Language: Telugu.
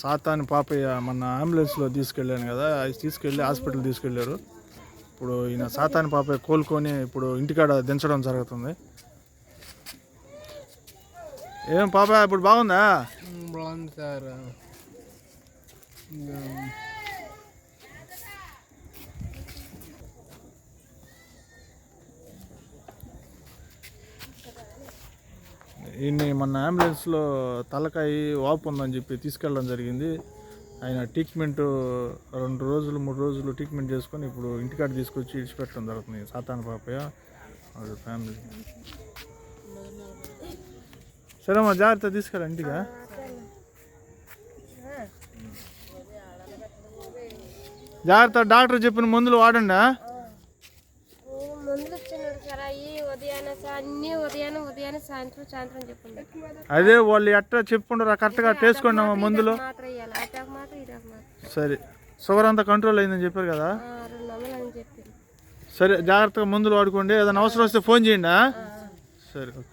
సాతాని పాపయ్య మన అంబులెన్స్లో తీసుకెళ్ళాను కదా అది తీసుకెళ్ళి హాస్పిటల్ తీసుకెళ్ళారు. ఇప్పుడు ఈయన సాతాని పాపయ్య కోలుకొని ఇప్పుడు ఇంటికాడ దించడం జరుగుతుంది. ఏం పాప ఇప్పుడు బాగుందా? బాగుంది సార్. ఈయన్ని మన అంబులెన్స్లో తలకాయ వాపు ఉందని చెప్పి తీసుకెళ్ళడం జరిగింది. ఆయన ట్రీట్మెంట్ రెండు రోజులు మూడు రోజులు ట్రీట్మెంట్ చేసుకొని ఇప్పుడు ఇంటికాడ తీసుకొచ్చి ఇడిచిపెట్టడం జరుగుతుంది. సాతాన పాపయ్య వాళ్ళ ఫ్యామిలీ. సరే మా జాగ్రత్త తీసుకెళ్ళి ఇంటిగా జాగ్రత్త డాక్టర్ చెప్పిన మందులు వాడండి? మందులు ఇచ్చినాడు సార్. అన్ని సాయంత్రం సాయంత్రం అదే వాళ్ళు ఎట్లా చెప్పుకుంటారు కరెక్ట్గా అమ్మా మందులు? మాత్రం ఇవ్వాలి అటాక్ మాత్రం ఇటాక్ మాత్రం. సరే. షుగర్ అంతా కంట్రోల్ అయిందని చెప్పారు కదా? ఆ, రెండు వందలు అని చెప్పింది సరే జాగ్రత్తగా మందులు వాడుకోండి. ఏదైనా అవసరం వస్తే ఫోన్ చేయండి? సరే ఓకే.